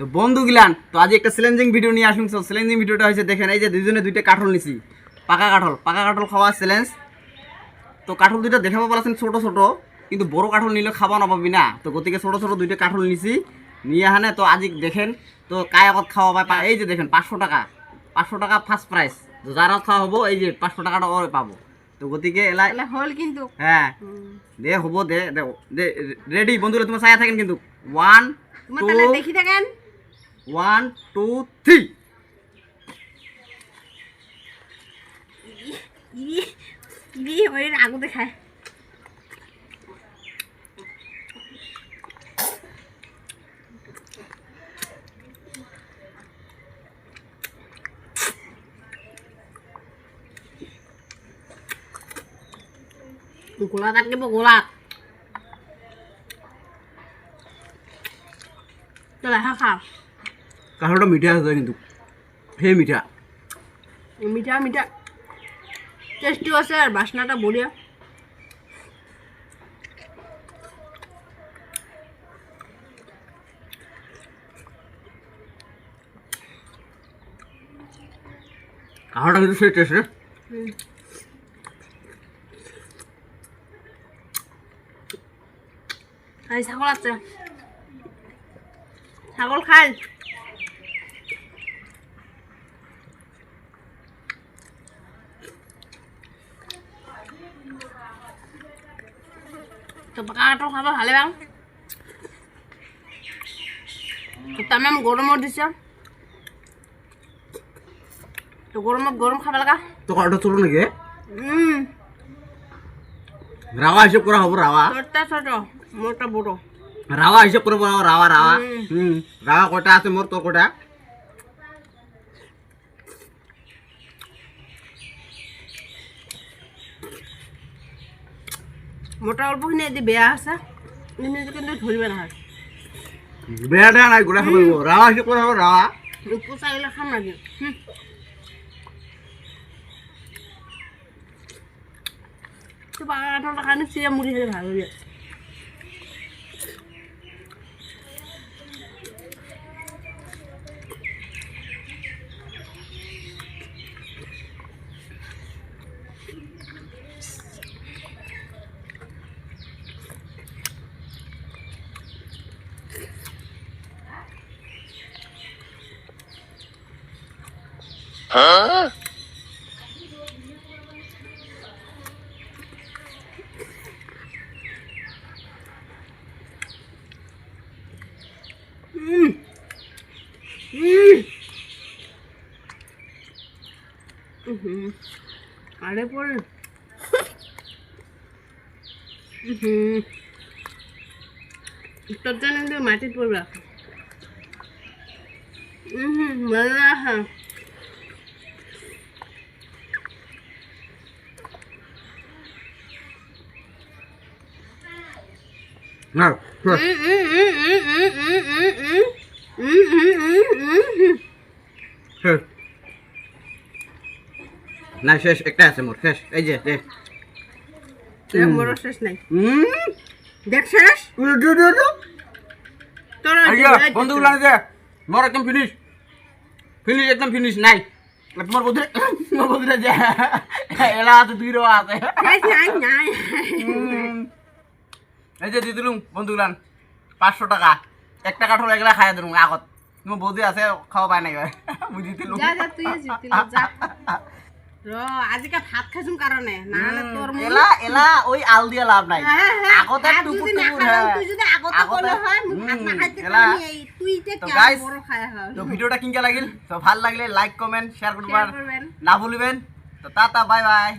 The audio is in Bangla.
তো বন্ধু গিলান তো আজ একটা চ্যালেঞ্জিং ভিডিও নিয়ে আসুন। চ্যালেঞ্জিং ভিডিওটা হয়েছে দেখেন এই যে দুজনে দুইটা কাঠল নিছি। পাকা কাঠল পাকা কাঠল খাওয়া চ্যালেঞ্জ। তো কাঠল দুইটা দেখাবো বলেছেন ছোট ছোট কিন্তু বড় কাঠল নিলে খাওয়া না পাবি না। তো গতিকে ছোট ছোট দুইটা কাঠল নিছি নিয়ে হানে তো আজি দেখেন তো কায় আগত খাওয়া পায় এই যে দেখেন পাঁচশো টাকা পাঁচশো টাকা ফার্স্ট প্রাইস যারা খাওয়া হব এই যে পাঁচশো টাকাটা ওরে পাবো। তো গতিকে এলা হল কিন্তু। হ্যাঁ দে হব দে দে দে রেডি। বন্ধুরা তোমার ছায়া থাকেন কিন্তু। ওয়ান টু দেখি থাকেন। one two three อีนี่อีนี่ไม่รักกูไปใครกุลาตัดกี่บอกกูลาตัวอะไรข้าขาว কাঠলটা মিঠা আছে কিন্তু সেই মিঠা। মিঠা মিঠা। টেস্টিও আছে আর বাসনাটা বঢ়িয়া। কাঠলটা কিন্তু সেই টেস্ট রে ছাগল আছে। ছাগল খাই। তামাম গৰমত দিছে তো গৰমত গৰম খাব লগা। তো কাঠলটা ছোট নাকি? উম। রাওয়া হিসেব করা হব রাওয়া ছোটটা ছোট মোটা বড় রাওয়া হিসেব করে রাওয়া রাওয়া হুম। হুম রাওয়া কটা আছে মোর তোর কটা মোটা অল্পখিনি এদি বেয়া আছে কিন্তু কিন্তু ধৰিব নহয় বেয়া দেয়া নাই গোটা খাব। রাওয়া হিসেব করে হবে রাওয়া। পোচা গিলা খাম নাকি বাগানটা কাৰণে চিৰা মুড়ি হয়ে ভালো হৈ আরে পরে। তোর জন্য মাটির পড়বে হুম মজা। হ্যাঁ না শেষ একটা আছে মোর শেষ এই যে দে বড় শেষ নাই। দেখ শেষ। তোর বন্ধুগুলো যে মোর একদম ফিনিশ ফিনিশ একদম ফিনিশ নাই। তোমার বন্ধু তোমার বন্ধুরা যে এলা আছে দুই রোয়া আছে। এই যে দিয়ে দিলুম বন্ধুগুলান পাঁচশো টাকা। এক টাকা ঠোলা এগুলা খাই দিলুম আগত। তোমার বৌদি আছে খাওয়া পায় নাই বুঝি দিলুম। যা যা তুই যা র আজিকা ভাত খাইছুম কারণে নাহলে তোর এলা এলা ওই আল দিয়া লাভ নাই। আগতে তুই যদি আগতে হয়, ভাত পারি তুই বড় খায় হয়। তো ভিডিওটা কিনকে লাগিল? তো ভালো লাগলে লাইক কমেন্ট শেয়ার করবেন। না ভুলিবেন। তো টাটা বাই বাই